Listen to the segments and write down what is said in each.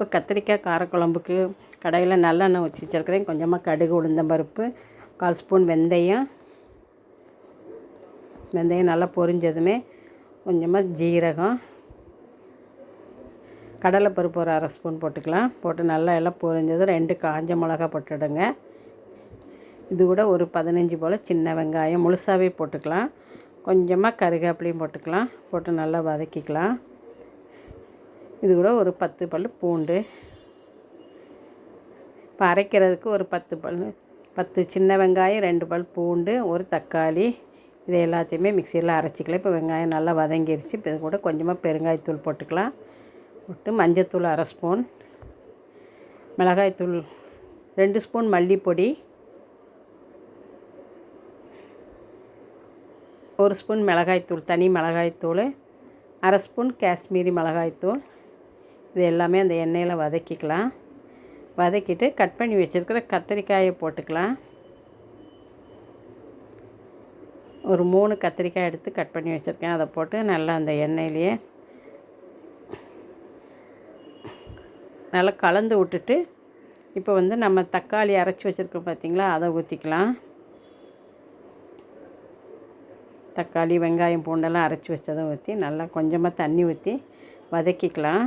இப்போ கத்திரிக்காய் காரக்குழம்புக்கு கடையில் நல்லெண்ணெய் வச்சு வச்சுருக்கிறேன். கொஞ்சமாக கடுகு உளுந்தம்பருப்பு கால் ஸ்பூன் வெந்தயம். வெந்தயம் நல்லா பொரிஞ்சதுமே கொஞ்சமாக ஜீரகம். கடலைப்பருப்பு ஒரு அரை ஸ்பூன் போட்டுக்கலாம். போட்டு நல்லா எல்லாம் பொரிஞ்சது. ரெண்டு காஞ்ச மிளகா போட்டுடுங்க. இது கூட ஒரு பதினஞ்சு போல் சின்ன வெங்காயம் முழுசாகவே போட்டுக்கலாம். கொஞ்சமாக கருகாப்பிலையும் போட்டுக்கலாம். போட்டு நல்லா வதக்கிக்கலாம். இது கூட ஒரு பத்து பல் பூண்டு. இப்போ அரைக்கிறதுக்கு ஒரு பத்து பல் பத்து சின்ன வெங்காயம் ரெண்டு பல் பூண்டு ஒரு தக்காளி. இது எல்லாத்தையுமே மிக்சியில் அரைச்சிக்கலாம். இப்போ வெங்காயம் நல்லா வதங்கிருச்சு. இப்போ இது கூட கொஞ்சமாக பெருங்காயத்தூள் போட்டுக்கலாம். போட்டு மஞ்சத்தூள் அரை ஸ்பூன் மிளகாய்த்தூள் ரெண்டு ஸ்பூன் மல்லிப்பொடி ஒரு ஸ்பூன் மிளகாய்த்தூள் தனி மிளகாய்த்தூள் அரை ஸ்பூன் காஷ்மீரி மிளகாய்த்தூள். இது எல்லாமே அந்த எண்ணெயில் வதக்கிக்கலாம். வதக்கிட்டு கட் பண்ணி வச்சுருக்கிற கத்திரிக்காயை போட்டுக்கலாம். ஒரு மூணு கத்திரிக்காய் எடுத்து கட் பண்ணி வச்சுருக்கேன். அதை போட்டு நல்லா அந்த எண்ணெயிலேயே நல்லா கலந்து விட்டுட்டு இப்போ வந்து நம்ம தக்காளி அரைச்சி வச்சுருக்கோம் பார்த்திங்களா? அதை ஊற்றிக்கலாம் தக்காளி வெங்காயம் பூண்டெல்லாம் அரைச்சி வச்சதை ஊற்றி நல்லா கொஞ்சமாக தண்ணி ஊற்றி வதக்கிக்கலாம்.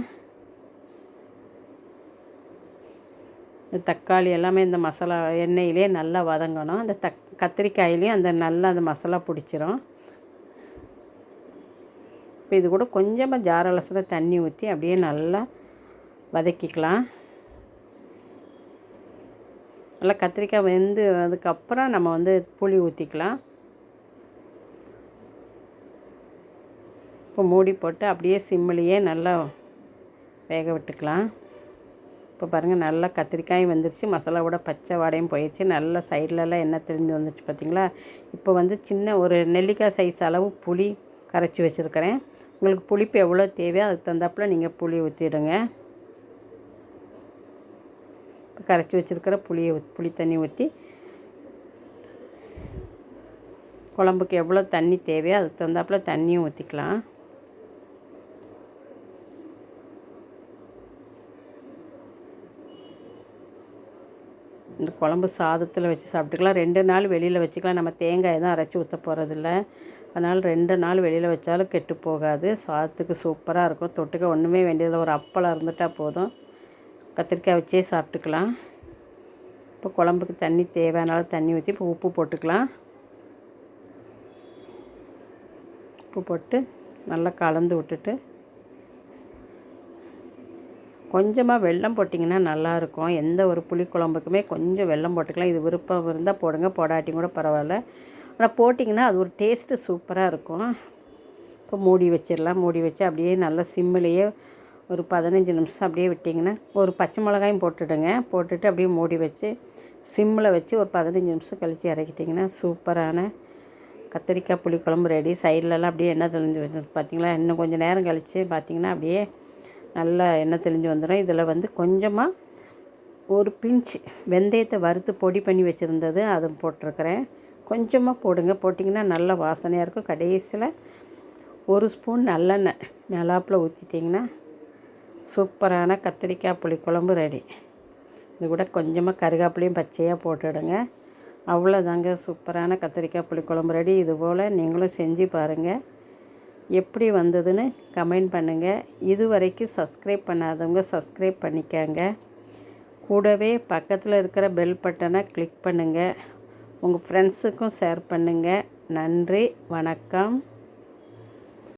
இந்த தக்காளி எல்லாமே இந்த மசாலா எண்ணெயிலே நல்லா வதங்கணும். அந்த தக் கத்திரிக்காயிலையும் அந்த நல்லா அந்த மசாலா பிடிச்சிரும். இப்போ இது கூட கொஞ்சமாக ஜார அலசில் தண்ணி ஊற்றி அப்படியே நல்லா வதக்கிக்கலாம். நல்லா கத்திரிக்காய் வெந்து அதுக்கப்புறம் நம்ம வந்து புளி ஊற்றிக்கலாம் இப்போ மூடி போட்டு அப்படியே சிம்மிலேயே நல்லா வேக விட்டுக்கலாம். இப்போ பாருங்கள் நல்லா கத்திரிக்காயும் வந்துருச்சு மசாலாவோட பச்சை வாடையும் போயிடுச்சு நல்லா சைட்லலாம் எண்ணெய் தெரிஞ்சு வந்துச்சு பார்த்திங்களா இப்போ வந்து சின்ன ஒரு நெல்லிக்காய் சைஸ் அளவு புளி கரைச்சி வச்சுருக்கிறேன். உங்களுக்கு புளிப்பு எவ்வளோ தேவையோ அதுக்கு தகுந்தாப்பில் நீங்கள் புளி ஊற்றிடுங்க இப்போ கரைச்சி வச்சுருக்கிற புளியை புளி தண்ணி ஊற்றி குழம்புக்கு எவ்வளோ தண்ணி தேவையோ அதுக்கு தகுந்தாப்பில் தண்ணியும் ஊற்றிக்கலாம் இந்த குழம்பு சாதத்தில் வச்சு சாப்பிட்டுக்கலாம். ரெண்டு நாள் வெளியில் வச்சுக்கலாம். நம்ம தேங்காய் தான் அரைச்சி ஊற்ற போகிறதில்ல அதனால் ரெண்டு நாள் வெளியில் வச்சாலும் கெட்டு போகாது. சாதத்துக்கு சூப்பராக இருக்கும். தொட்டுக்க ஒன்றுமே வேண்டியதில்லை. ஒரு அப்பளம் இருந்துட்டால் போதும். கத்திரிக்காய் வச்சே சாப்பிட்டுக்கலாம். இப்போ குழம்புக்கு தண்ணி தேவையானாலும் தண்ணி ஊற்றி இப்போ உப்பு போட்டுக்கலாம். உப்பு போட்டு நல்லா கலந்து விட்டுட்டு கொஞ்சமாக வெல்லம் போட்டிங்கன்னா நல்லாயிருக்கும். எந்த ஒரு புளிக்குழம்புக்குமே கொஞ்சம் வெல்லம் போட்டுக்கலாம். இது விருப்பம் இருந்தால் போடுங்க. போடாட்டி கூட பரவாயில்ல. ஆனால் போட்டிங்கன்னா அது ஒரு டேஸ்ட்டு சூப்பராக இருக்கும். இப்போ மூடி வச்சிடலாம். மூடி வச்சு அப்படியே நல்லா சிம்மிலேயே ஒரு பதினஞ்சு நிமிஷம் அப்படியே விட்டிங்கன்னா ஒரு பச்சை மிளகாயும் போட்டுடுங்க. போட்டுட்டு அப்படியே மூடி வச்சு சிம்மில் வச்சு ஒரு பதினஞ்சு நிமிஷம் கழித்து இறக்கிட்டிங்கன்னா சூப்பரான கத்திரிக்காய் புளிக்குழம்பு ரெடி சைட்லலாம் அப்படியே எண்ணெய் தெளிஞ்சு வச்சு பார்த்திங்களா? இன்னும் கொஞ்சம் நேரம் கழித்து பார்த்திங்கன்னா அப்படியே நல்லா எண்ணெய் தெளிஞ்சு வந்துடும். இதில் வந்து கொஞ்சமாக ஒரு பிஞ்சு வெந்தயத்தை வறுத்து பொடி பண்ணி வச்சுருந்தது அதை போட்டிருக்கிறேன். கொஞ்சமாக போடுங்க. போட்டிங்கன்னா நல்ல வாசனையாக இருக்கும். கடைசியில் ஒரு ஸ்பூன் நல்லெண்ணெய் மிளாப்பில் ஊற்றிட்டிங்கன்னா சூப்பரான கத்திரிக்காய் புளிக்குழம்பு ரெடி. இது கூட கொஞ்சமாக கருகாப்பிலையும் பச்சையாக போட்டுவிடுங்க அவ்வளோதாங்க சூப்பரான கத்திரிக்காய் புளிக்குழம்பு ரெடி. இது போல் நீங்களும் செஞ்சு பாருங்கள் எப்படி வந்ததுன்னு கமெண்ட் பண்ணுங்கள் இது வரைக்கும் சப்ஸ்கிரைப் பண்ணாதவங்க சப்ஸ்கிரைப் பண்ணிக்கங்க. கூடவே பக்கத்தில் இருக்கிற பெல் பட்டனை கிளிக் பண்ணுங்கள் உங்கள் ஃப்ரெண்ட்ஸுக்கும் ஷேர் பண்ணுங்கள் நன்றி வணக்கம்.